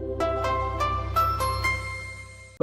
you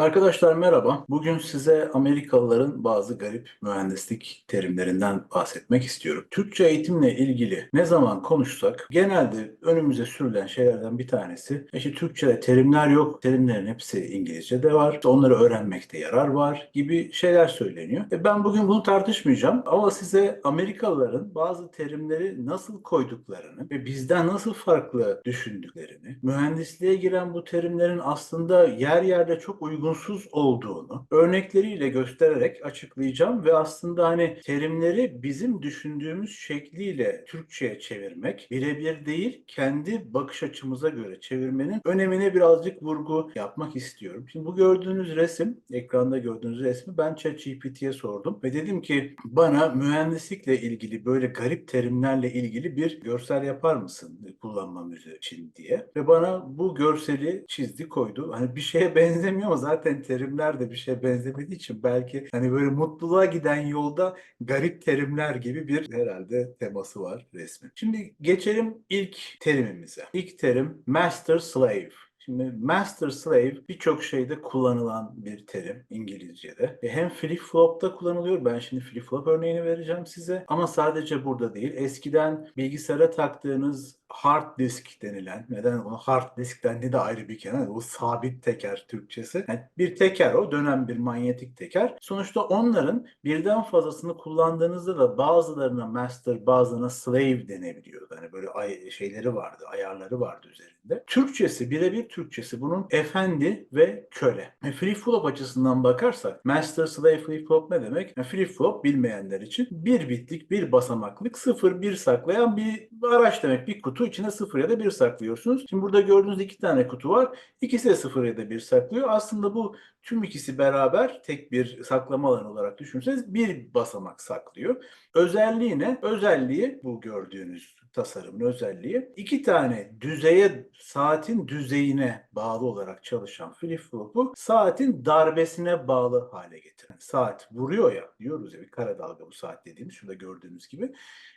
Arkadaşlar merhaba. Bugün size Amerikalıların bazı garip mühendislik terimlerinden bahsetmek istiyorum. Türkçe eğitimle ilgili ne zaman konuşsak genelde önümüze sürülen şeylerden bir tanesi işte Türkçe'de terimler yok, terimlerin hepsi İngilizce'de var, İşte onları öğrenmekte yarar var gibi şeyler söyleniyor. E ben bugün bunu tartışmayacağım ama size Amerikalıların bazı terimleri nasıl koyduklarını ve bizden nasıl farklı düşündüklerini, mühendisliğe giren bu terimlerin aslında yer yerde çok uygunsuz olduğunu örnekleriyle göstererek açıklayacağım ve aslında hani terimleri bizim düşündüğümüz şekliyle Türkçe'ye çevirmek birebir değil kendi bakış açımıza göre çevirmenin önemine birazcık vurgu yapmak istiyorum. Şimdi bu gördüğünüz resim, ekranda gördüğünüz resmi ben ChatGPT'ye sordum ve dedim ki bana mühendislikle ilgili böyle garip terimlerle ilgili bir görsel yapar mısın kullanmam için diye. Ve bana bu görseli çizdi koydu. Hani bir şeye benzemiyor ama zaten terimler de bir şeye benzemediği için belki hani böyle mutluluğa giden yolda garip terimler gibi bir herhalde teması var resmin. Şimdi geçelim ilk terimimize. İlk terim master slave. Şimdi master slave birçok şeyde kullanılan bir terim İngilizce'de. E hem flip flop'ta kullanılıyor. Ben şimdi flip flop örneğini vereceğim size. Ama sadece burada değil. Eskiden bilgisayara taktığınız hard disk denilen, neden ona hard disk dendi de ayrı bir kenar, o sabit teker Türkçesi. Yani bir teker o, dönen bir manyetik teker. Sonuçta onların birden fazlasını kullandığınızda da bazılarına master, bazılarına slave denebiliyor. Yani böyle ay şeyleri vardı, ayarları vardı üzerinde. Türkçesi, birebir Türkçesi bunun efendi ve köle. E, flip flop açısından bakarsak, master, slave, flip flop ne demek? E, flip flop bilmeyenler için bir bitlik, bir basamaklık, sıfır, bir saklayan bir araç demek, bir kutu kutu içine 0 ya da 1 saklıyorsunuz. Şimdi burada gördüğünüz iki tane kutu var. İkisi de 0 ya da 1 saklıyor. Aslında bu tüm ikisi beraber tek bir saklama alanı olarak düşünürseniz bir basamak saklıyor. Özelliği ne? Özelliği bu gördüğünüz tasarımın özelliği. iki tane düzeye, saatin düzeyine bağlı olarak çalışan flip flop'u saatin darbesine bağlı hale getiren. Saat vuruyor ya diyoruz ya bir kara dalga bu saat dediğimiz şurada gördüğünüz gibi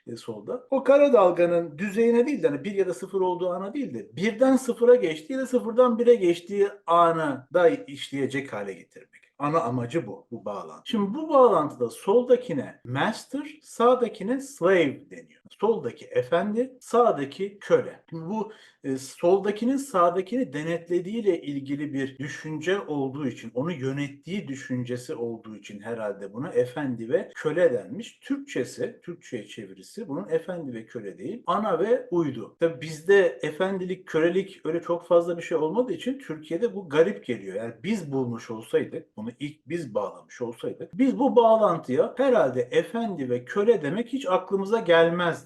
e, solda. O kara dalganın düzeyine değil de hani bir ya da sıfır olduğu ana değil de birden sıfıra geçtiği ya da sıfırdan bire geçtiği ana da işleyecek hale getirmek. Ana amacı bu, bu bağlantı. Şimdi bu bağlantıda soldakine master, sağdakine slave deniyor. Soldaki efendi, sağdaki köle. Şimdi bu e, soldakinin sağdakini denetlediğiyle ilgili bir düşünce olduğu için, onu yönettiği düşüncesi olduğu için herhalde buna efendi ve köle denmiş. Türkçesi, Türkçe'ye çevirisi bunun efendi ve köle değil, ana ve uydu. Tabi bizde efendilik, kölelik öyle çok fazla bir şey olmadığı için Türkiye'de bu garip geliyor. Yani biz bulmuş olsaydık, bunu ilk biz bağlamış olsaydık, biz bu bağlantıya herhalde efendi ve köle demek hiç aklımıza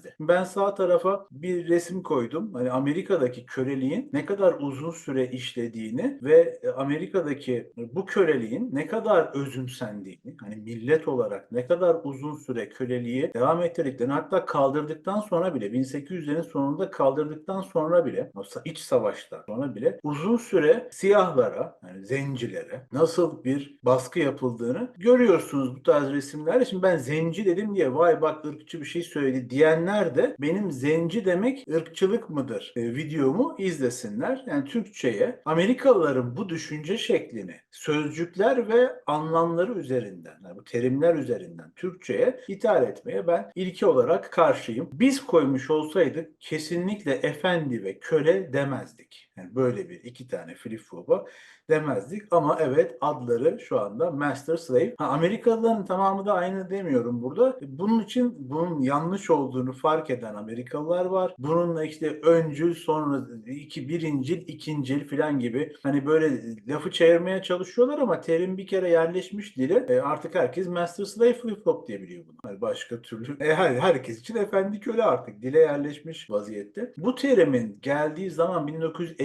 gelmezdi. Ben sağ tarafa bir resim koydum. Hani Amerika'daki köleliğin ne kadar uzun süre işlediğini ve Amerika'daki bu köleliğin ne kadar özümsendiğini, hani millet olarak ne kadar uzun süre köleliği devam ettirdiklerini hatta kaldırdıktan sonra bile 1800'lerin sonunda kaldırdıktan sonra bile iç savaşta sonra bile uzun süre siyahlara yani zencilere nasıl bir baskı yapıldığını görüyorsunuz bu tarz resimlerde. Şimdi ben zenci dedim diye vay bak ırkçı bir şey söyledi diyenler de benim zenci demek ırkçılık mıdır e, videomu izlesinler. Yani Türkçe'ye Amerikalıların bu düşünce şeklini sözcükler ve anlamları üzerinden yani bu terimler üzerinden Türkçe'ye ithal etmeye ben ilki olarak karşıyım. Biz koymuş olsaydık kesinlikle efendi ve köle demezdik. Yani böyle bir iki tane flip flop'a demezdik ama evet adları şu anda master slave. Ha, Amerikalıların tamamı da aynı demiyorum burada. Bunun için bunun yanlış olduğunu fark eden Amerikalılar var. Bununla işte öncül sonra iki birincil ikincil falan gibi hani böyle lafı çevirmeye çalışıyorlar ama terim bir kere yerleşmiş dile e, artık herkes master slave flip flop diye biliyor bunu. Yani başka türlü e, her, herkes için efendi köle artık dile yerleşmiş vaziyette. Bu terimin geldiği zaman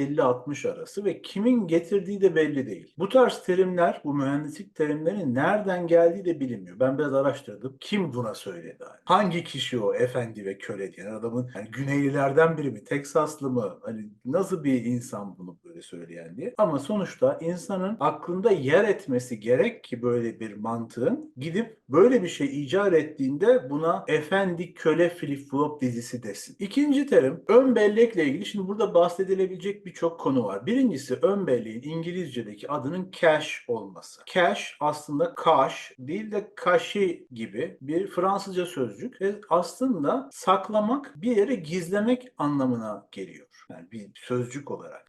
1950-60 arası ve kimin getirdiği de belli değil. Bu tarz terimler, bu mühendislik terimlerinin nereden geldiği de bilinmiyor. Ben biraz araştırdım. Kim buna söyledi? Yani? Hangi kişi o efendi ve köle diyen adamın yani Güneylilerden biri mi? Teksaslı mı? Hani nasıl bir insan bunu böyle söyleyen diye. Ama sonuçta insanın aklında yer etmesi gerek ki böyle bir mantığın gidip böyle bir şey icat ettiğinde buna efendi köle flip flop dizisi desin. İkinci terim ön bellekle ilgili. Şimdi burada bahsedilebilecek birçok konu var. Birincisi ön belleğin İngilizce'deki adının cache olması. Cache aslında cash değil de kaşi gibi bir Fransızca sözcük ve aslında saklamak bir yere gizlemek anlamına geliyor. Yani bir sözcük olarak.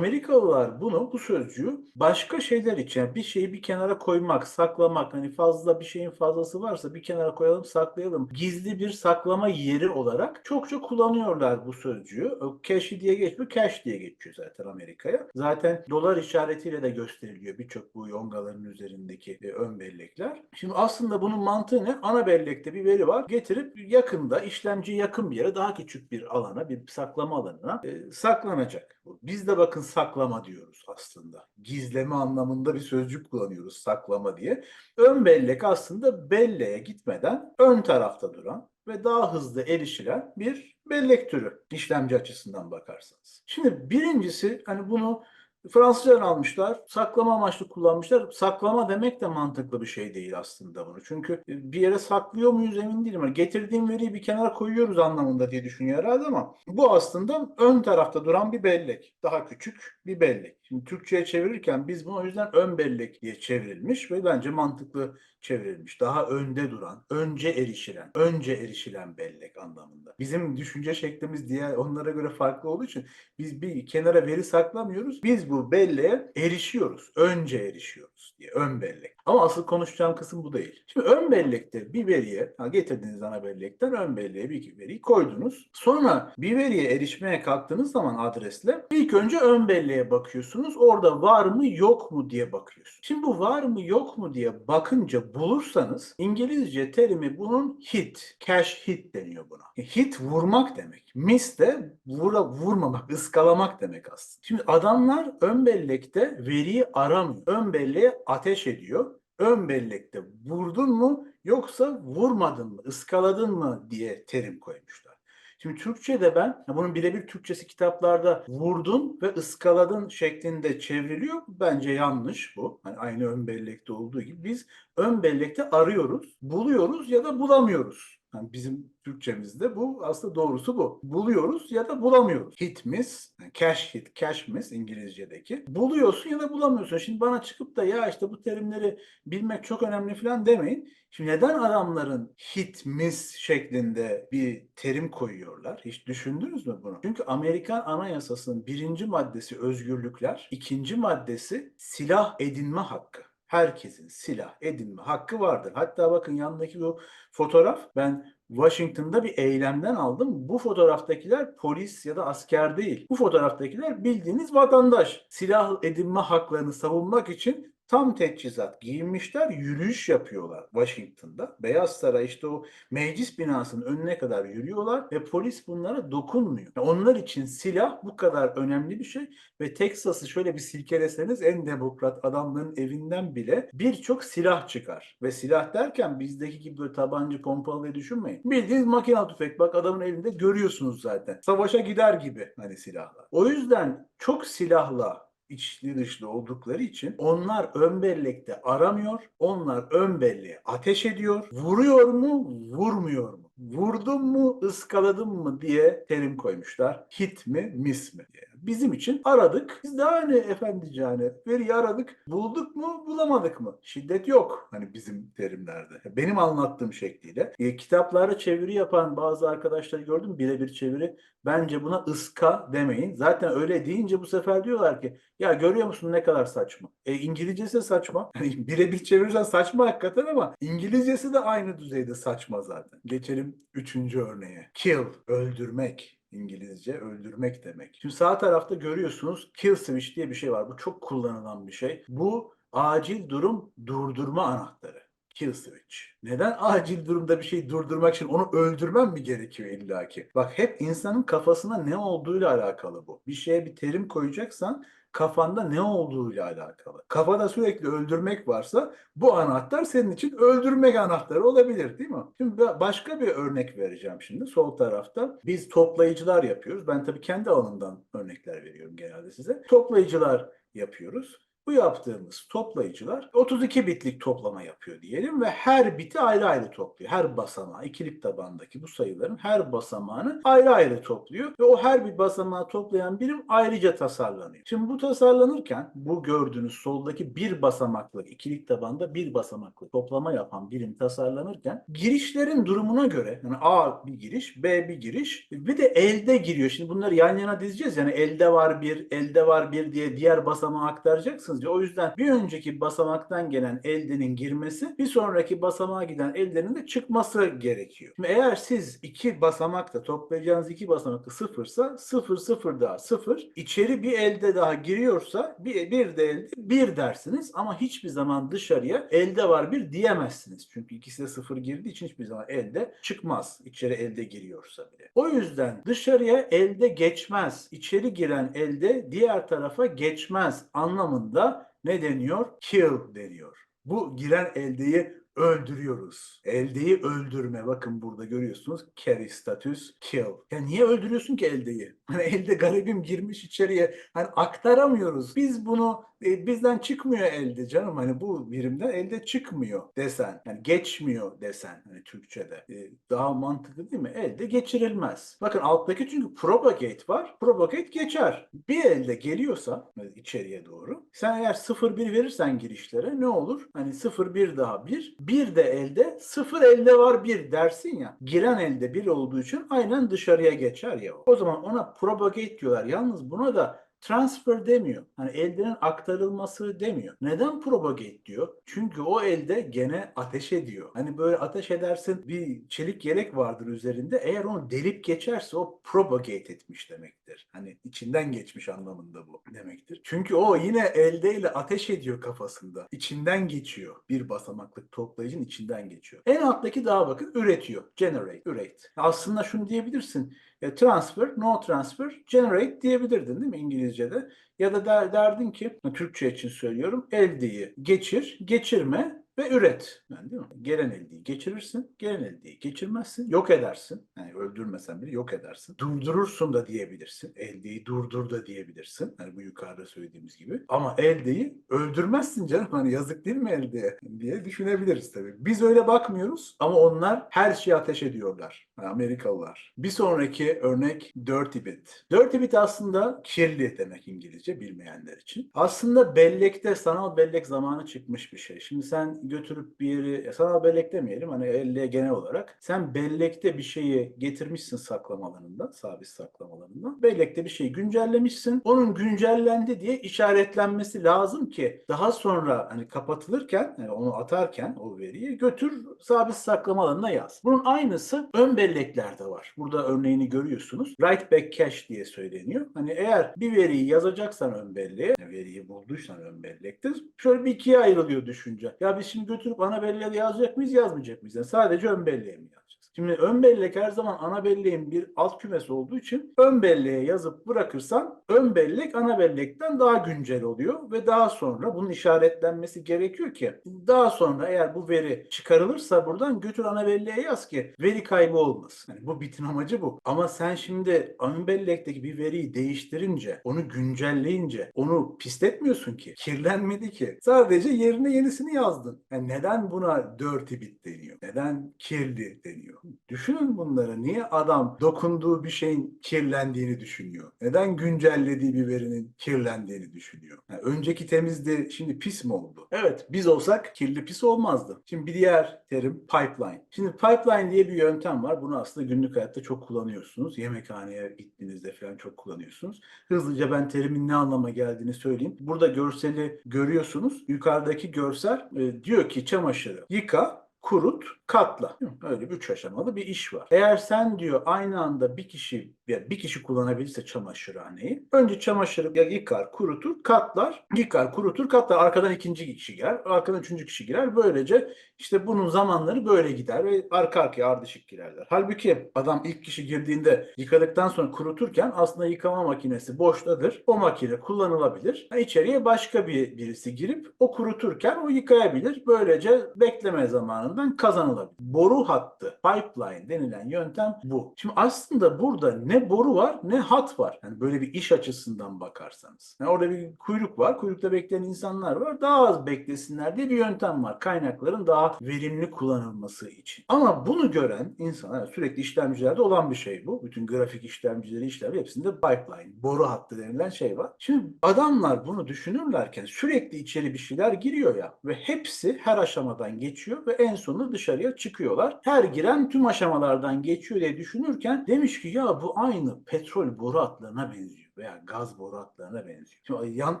Amerikalılar bunu bu sözcüğü başka şeyler için yani bir şeyi bir kenara koymak, saklamak hani fazla bir şeyin fazlası varsa bir kenara koyalım, saklayalım. Gizli bir saklama yeri olarak çokça kullanıyorlar bu sözcüğü. O Cache diye geçmiyor, cash diye geçiyor zaten Amerika'ya. Zaten dolar işaretiyle de gösteriliyor birçok bu yongaların üzerindeki e, ön bellekler. Şimdi aslında bunun mantığı ne? Ana bellekte bir veri var. Getirip yakında, işlemciye yakın bir yere, daha küçük bir alana, bir saklama alanına e, saklanacak. Biz de bakın saklama diyoruz aslında. Gizleme anlamında bir sözcük kullanıyoruz saklama diye. Ön bellek aslında belleğe gitmeden ön tarafta duran ve daha hızlı erişilen bir bellek türü işlemci açısından bakarsanız. Şimdi birincisi hani bunu Fransızlar almışlar, saklama amaçlı kullanmışlar. Saklama demek de mantıklı bir şey değil aslında bunu. Çünkü bir yere saklıyor muyuz emin değilim. Yani getirdiğim veriyi bir kenara koyuyoruz anlamında diye düşünüyor herhalde ama bu aslında ön tarafta duran bir bellek. Daha küçük bir bellek. Şimdi Türkçe'ye çevirirken biz bunu o yüzden ön bellek diye çevrilmiş ve bence mantıklı çevrilmiş. Daha önde duran, önce erişilen, önce erişilen bellek anlamında. Bizim düşünce şeklimiz diğer onlara göre farklı olduğu için biz bir kenara veri saklamıyoruz. Biz bu belleğe erişiyoruz. Önce erişiyoruz diye ön bellek. Ama asıl konuşacağım kısım bu değil. Şimdi ön bellekte bir veriye, getirdiğiniz ana bellekten ön belleğe bir veriyi koydunuz. Sonra bir veriye erişmeye kalktığınız zaman adresle ilk önce ön belleğe bakıyorsunuz. Orada var mı yok mu diye bakıyorsunuz. Şimdi bu var mı yok mu diye bakınca bulursanız İngilizce terimi bunun hit, cache hit deniyor buna. Hit vurmak demek. Miss de vura, vurmamak, ıskalamak demek aslında. Şimdi adamlar ön bellekte veriyi aramıyor. Ön belleğe ateş ediyor. Ön bellekte vurdun mu yoksa vurmadın mı, ıskaladın mı diye terim koymuşlar. Şimdi Türkçe'de ben bunun birebir Türkçesi kitaplarda vurdun ve ıskaladın şeklinde çevriliyor. Bence yanlış bu. Hani aynı ön bellekte olduğu gibi biz ön bellekte arıyoruz, buluyoruz ya da bulamıyoruz. Yani bizim Türkçemizde bu aslında doğrusu bu. Buluyoruz ya da bulamıyoruz. Hit miss, yani cache hit, cache miss İngilizce'deki. Buluyorsun ya da bulamıyorsun. Şimdi bana çıkıp da ya işte bu terimleri bilmek çok önemli falan demeyin. Şimdi neden adamların hit miss şeklinde bir terim koyuyorlar? Hiç düşündünüz mü bunu? Çünkü Amerikan Anayasası'nın birinci maddesi özgürlükler, ikinci maddesi silah edinme hakkı herkesin silah edinme hakkı vardır. Hatta bakın yanındaki bu fotoğraf ben Washington'da bir eylemden aldım. Bu fotoğraftakiler polis ya da asker değil. Bu fotoğraftakiler bildiğiniz vatandaş. Silah edinme haklarını savunmak için tam teçhizat giyinmişler, yürüyüş yapıyorlar Washington'da. Beyaz Saray işte o meclis binasının önüne kadar yürüyorlar ve polis bunlara dokunmuyor. Onlar için silah bu kadar önemli bir şey ve Texas'ı şöyle bir silkeleseniz en demokrat adamların evinden bile birçok silah çıkar. Ve silah derken bizdeki gibi böyle tabanca pompalı düşünmeyin. Bildiğiniz makinalı tüfek bak adamın elinde görüyorsunuz zaten. Savaşa gider gibi hani silahlar. O yüzden çok silahla içli dışlı oldukları için onlar ön bellekte aramıyor. Onlar ön belleğe ateş ediyor. Vuruyor mu, vurmuyor mu? Vurdum mu, ıskaladım mı diye terim koymuşlar. Hit mi, miss mi diye. Bizim için aradık. Biz de hani efendicane veriyi aradık. Bulduk mu, bulamadık mı? Şiddet yok hani bizim terimlerde. Benim anlattığım şekliyle. E, kitaplara çeviri yapan bazı arkadaşları gördüm. Birebir çeviri. Bence buna ıska demeyin. Zaten öyle deyince bu sefer diyorlar ki ya görüyor musun ne kadar saçma. E İngilizcesi saçma. Yani birebir çevirirsen saçma hakikaten ama İngilizcesi de aynı düzeyde saçma zaten. Geçelim üçüncü örneğe. Kill, öldürmek. İngilizce öldürmek demek. Şimdi sağ tarafta görüyorsunuz kill switch diye bir şey var. Bu çok kullanılan bir şey. Bu acil durum durdurma anahtarı. Kill switch. Neden acil durumda bir şeyi durdurmak için onu öldürmem mi gerekiyor illaki? Bak hep insanın kafasına ne olduğuyla alakalı bu. Bir şeye bir terim koyacaksan kafanda ne olduğuyla alakalı. Kafada sürekli öldürmek varsa bu anahtar senin için öldürmek anahtarı olabilir değil mi? Şimdi başka bir örnek vereceğim şimdi sol tarafta. Biz toplayıcılar yapıyoruz. Ben tabii kendi alanımdan örnekler veriyorum genelde size. Toplayıcılar yapıyoruz. Bu yaptığımız toplayıcılar 32 bitlik toplama yapıyor diyelim ve her biti ayrı ayrı topluyor. Her basamağı ikilik tabandaki bu sayıların her basamağını ayrı ayrı topluyor ve o her bir basamağı toplayan birim ayrıca tasarlanıyor. Şimdi bu tasarlanırken bu gördüğünüz soldaki bir basamaklık ikilik tabanda bir basamaklı toplama yapan birim tasarlanırken girişlerin durumuna göre yani A bir giriş, B bir giriş bir de elde giriyor. Şimdi bunları yan yana dizeceğiz yani elde var bir, elde var bir diye diğer basamağa aktaracaksınız diye. O yüzden bir önceki basamaktan gelen eldenin girmesi bir sonraki basamağa giden eldenin de çıkması gerekiyor. Şimdi eğer siz iki basamakta toplayacağınız iki basamakta sıfırsa sıfır sıfır daha sıfır. İçeri bir elde daha giriyorsa bir, bir de elde bir dersiniz ama hiçbir zaman dışarıya elde var bir diyemezsiniz. Çünkü ikisi de sıfır girdiği için hiçbir zaman elde çıkmaz. İçeri elde giriyorsa bile. O yüzden dışarıya elde geçmez. İçeri giren elde diğer tarafa geçmez anlamında ne deniyor? Kill deniyor. Bu giren eldeyi öldürüyoruz. Eldeyi öldürme. Bakın burada görüyorsunuz. Carry status kill. Ya niye öldürüyorsun ki eldeyi? Hani elde garibim girmiş içeriye. Hani aktaramıyoruz. Biz bunu e, bizden çıkmıyor elde canım. Hani bu birimden elde çıkmıyor desen. Yani geçmiyor desen. Hani Türkçe'de. E, daha mantıklı değil mi? Elde geçirilmez. Bakın alttaki çünkü propagate var. Propagate geçer. Bir elde geliyorsa e, içeriye doğru. Sen eğer 0-1 verirsen girişlere ne olur? Hani 0-1 daha 1. Bir de elde 0 elde var 1 dersin ya. Giren elde 1 olduğu için aynen dışarıya geçer ya. O zaman ona propagate diyorlar. Yalnız buna da transfer demiyor. Hani eldenin aktarılması demiyor. Neden propagate diyor? Çünkü o elde gene ateş ediyor. Hani böyle ateş edersin bir çelik yelek vardır üzerinde. Eğer onu delip geçerse o propagate etmiş demektir. Hani içinden geçmiş anlamında bu demektir. Çünkü o yine eldeyle ateş ediyor kafasında. İçinden geçiyor. Bir basamaklık toplayıcının içinden geçiyor. En alttaki daha bakın üretiyor. Generate, ürate. Aslında şunu diyebilirsin. E, transfer, no transfer, generate diyebilirdin değil mi İngilizce'de? Ya da der, derdin ki, Türkçe için söylüyorum, eldeyi geçir, geçirme ve üret. Yani değil mi? Gelen eldeyi geçirirsin, gelen eldeyi geçirmezsin, yok edersin. Yani öldürmesen bile yok edersin. Durdurursun da diyebilirsin. Eldeyi durdur da diyebilirsin. Hani bu yukarıda söylediğimiz gibi. Ama eldeyi öldürmezsin canım. Hani yazık değil mi eldeye diye düşünebiliriz tabii. Biz öyle bakmıyoruz ama onlar her şeyi ateş ediyorlar. Yani Amerikalılar. Bir sonraki örnek dirty bit. Dirty bit aslında kirli demek İngilizce bilmeyenler için. Aslında bellekte sanal bellek zamanı çıkmış bir şey. Şimdi sen götürüp bir yeri e, sanal bellek demeyelim hani elle genel olarak sen bellekte bir şeyi getirmişsin saklama alanında, sabit saklama alanında. Bellekte bir şeyi güncellemişsin. Onun güncellendi diye işaretlenmesi lazım ki daha sonra hani kapatılırken yani onu atarken o veriyi götür sabit saklama alanına yaz. Bunun aynısı ön belleklerde var. Burada örneğini görüyorsunuz. Write back cache diye söyleniyor. Hani eğer bir veriyi yazacaksan ön belleğe, veriyi bulduysan ön bellekte şöyle bir ikiye ayrılıyor düşünce. Ya biz şimdi götürüp ana belleğe yazacak mıyız, yazmayacak mıyız? Yani sadece ön belleğe mi yazacağız? Şimdi ön bellek her zaman ana belleğin bir alt kümesi olduğu için ön belleğe yazıp bırakırsan ön bellek ana bellekten daha güncel oluyor ve daha sonra bunun işaretlenmesi gerekiyor ki daha sonra eğer bu veri çıkarılırsa buradan götür ana belleğe yaz ki veri kaybı olmasın. Yani bu bitin amacı bu. Ama sen şimdi ön bellekteki bir veriyi değiştirince, onu güncelleyince onu pisletmiyorsun ki. Kirlenmedi ki. Sadece yerine yenisini yazdın. Yani neden buna dirty bit deniyor? Neden kirli deniyor? Düşünün bunları. Niye adam dokunduğu bir şeyin kirlendiğini düşünüyor? Neden güncellediği bir verinin kirlendiğini düşünüyor? Yani önceki temizdi, şimdi pis mi oldu? Evet, biz olsak kirli pis olmazdı. Şimdi bir diğer terim pipeline. Şimdi pipeline diye bir yöntem var. Bunu aslında günlük hayatta çok kullanıyorsunuz. Yemekhaneye gittiğinizde falan çok kullanıyorsunuz. Hızlıca ben terimin ne anlama geldiğini söyleyeyim. Burada görseli görüyorsunuz. Yukarıdaki görsel e, diyor ki çamaşırı yıka, kurut, katla. Öyle bir üç aşamalı bir iş var. Eğer sen diyor aynı anda bir kişi bir kişi kullanabilirse çamaşırhaneyi önce çamaşırı yıkar, kurutur, katlar, yıkar, kurutur, katlar. Arkadan ikinci kişi girer, arkadan üçüncü kişi girer. Böylece işte bunun zamanları böyle gider ve arka arkaya ardışık girerler. Halbuki adam ilk kişi girdiğinde yıkadıktan sonra kuruturken aslında yıkama makinesi boştadır. O makine kullanılabilir. İçeriye başka bir birisi girip o kuruturken o yıkayabilir. Böylece bekleme zamanını üzerinden kazanılabilir. Boru hattı, pipeline denilen yöntem bu. Şimdi aslında burada ne boru var ne hat var. Yani böyle bir iş açısından bakarsanız. Yani orada bir kuyruk var. Kuyrukta bekleyen insanlar var. Daha az beklesinler diye bir yöntem var. Kaynakların daha verimli kullanılması için. Ama bunu gören insanlar sürekli işlemcilerde olan bir şey bu. Bütün grafik işlemcileri işlemci hepsinde pipeline, boru hattı denilen şey var. Şimdi adamlar bunu düşünürlerken sürekli içeri bir şeyler giriyor ya ve hepsi her aşamadan geçiyor ve en sonunda dışarıya çıkıyorlar. Her giren tüm aşamalardan geçiyor diye düşünürken demiş ki ya bu aynı petrol boru hatlarına benziyor veya gaz boru hatlarına benziyor. Şimdi yan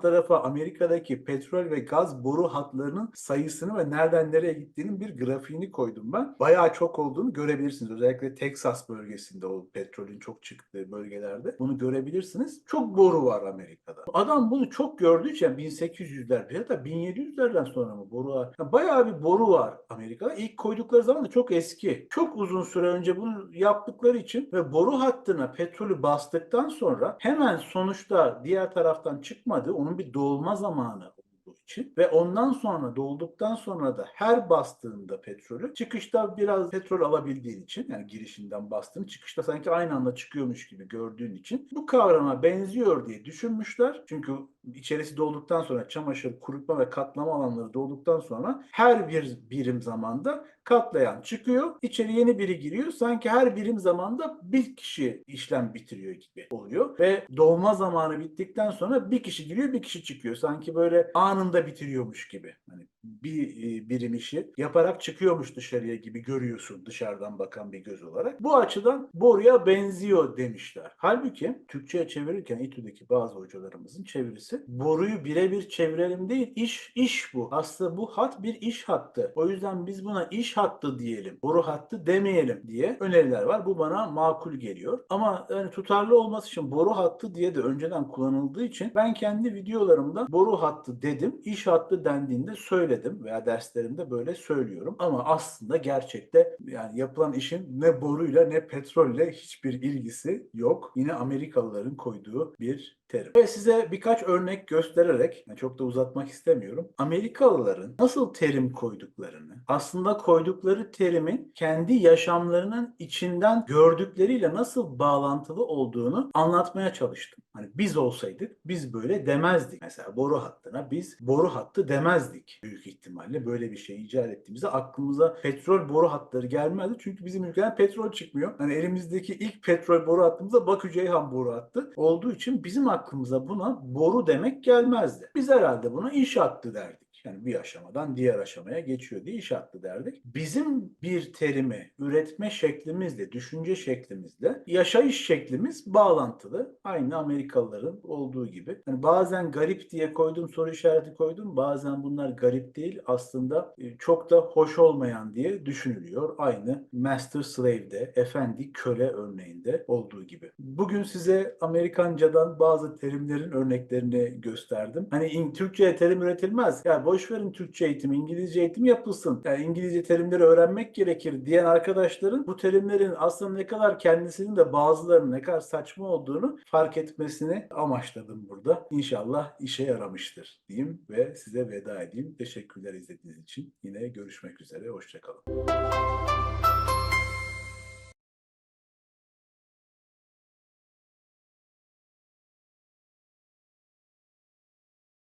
tarafa Amerika'daki petrol ve gaz boru hatlarının sayısını ve nereden nereye gittiğinin bir grafiğini koydum ben. Bayağı çok olduğunu görebilirsiniz. Özellikle Texas bölgesinde o petrolün çok çıktığı bölgelerde bunu görebilirsiniz. Çok boru var Amerika'da. Adam bunu çok gördüğü için 1800'ler ya da 1700'lerden sonra mı boru var? Yani bayağı bir boru var Amerika'da. İlk koydukları zaman da çok eski. Çok uzun süre önce bunu yaptıkları için ve boru hattına petrolü bastıktan sonra hemen sonuçta diğer taraftan çıkmadı. Onun bir dolma zamanı olduğu için ve ondan sonra dolduktan sonra da her bastığında petrolü çıkışta biraz petrol alabildiğin için yani girişinden bastığın çıkışta sanki aynı anda çıkıyormuş gibi gördüğün için bu kavrama benziyor diye düşünmüşler. Çünkü içerisi dolduktan sonra çamaşır, kurutma ve katlama alanları dolduktan sonra her bir birim zamanda katlayan çıkıyor. İçeri yeni biri giriyor. Sanki her birim zamanda bir kişi işlem bitiriyor gibi oluyor. Ve dolma zamanı bittikten sonra bir kişi giriyor bir kişi çıkıyor. Sanki böyle anında bitiriyormuş gibi. Hani bir e, birim işi yaparak çıkıyormuş dışarıya gibi görüyorsun dışarıdan bakan bir göz olarak. Bu açıdan boruya benziyor demişler. Halbuki Türkçe'ye çevirirken İTÜ'deki bazı hocalarımızın çevirisi boruyu birebir çevirelim değil iş iş bu. Aslında bu hat bir iş hattı. O yüzden biz buna iş hattı diyelim. Boru hattı demeyelim diye öneriler var. Bu bana makul geliyor. Ama yani tutarlı olması için boru hattı diye de önceden kullanıldığı için ben kendi videolarımda boru hattı dedim. İş hattı dendiğinde söyledim veya derslerimde böyle söylüyorum. Ama aslında gerçekte yani yapılan işin ne boruyla ne petrolle hiçbir ilgisi yok. Yine Amerikalıların koyduğu bir terim. Ve size birkaç örnek göstererek, yani çok da uzatmak istemiyorum. Amerikalıların nasıl terim koyduklarını, aslında koydukları terimin kendi yaşamlarının içinden gördükleriyle nasıl bağlantılı olduğunu anlatmaya çalıştım. Hani biz olsaydık biz böyle demezdik. Mesela boru hattına biz boru hattı demezdik büyük ihtimalle. Böyle bir şey icat ettiğimizde aklımıza petrol boru hatları gelmezdi. Çünkü bizim ülkeden petrol çıkmıyor. Hani elimizdeki ilk petrol boru hattımız da Bakü Ceyhan boru hattı olduğu için bizim aklımıza buna boru demek gelmezdi. Biz herhalde buna iş derdik. Yani bir aşamadan diğer aşamaya geçiyor diye iş hattı derdik. Bizim bir terimi üretme şeklimizle, düşünce şeklimizle yaşayış şeklimiz bağlantılı. Aynı Amerikalıların olduğu gibi. Yani bazen garip diye koydum, soru işareti koydum. Bazen bunlar garip değil. Aslında e, çok da hoş olmayan diye düşünülüyor. Aynı Master Slave'de, efendi köle örneğinde olduğu gibi. Bugün size Amerikancadan bazı terimlerin örneklerini gösterdim. Hani Türkçe'ye terim üretilmez. Ya boş verin Türkçe eğitimi, İngilizce eğitim yapılsın. Yani İngilizce terimleri öğrenmek gerekir diyen arkadaşların bu terimlerin aslında ne kadar kendisinin de bazılarının ne kadar saçma olduğunu fark etmesini amaçladım burada. İnşallah işe yaramıştır diyeyim ve size veda edeyim. Teşekkürler izlediğiniz için. Yine görüşmek üzere. Hoşçakalın.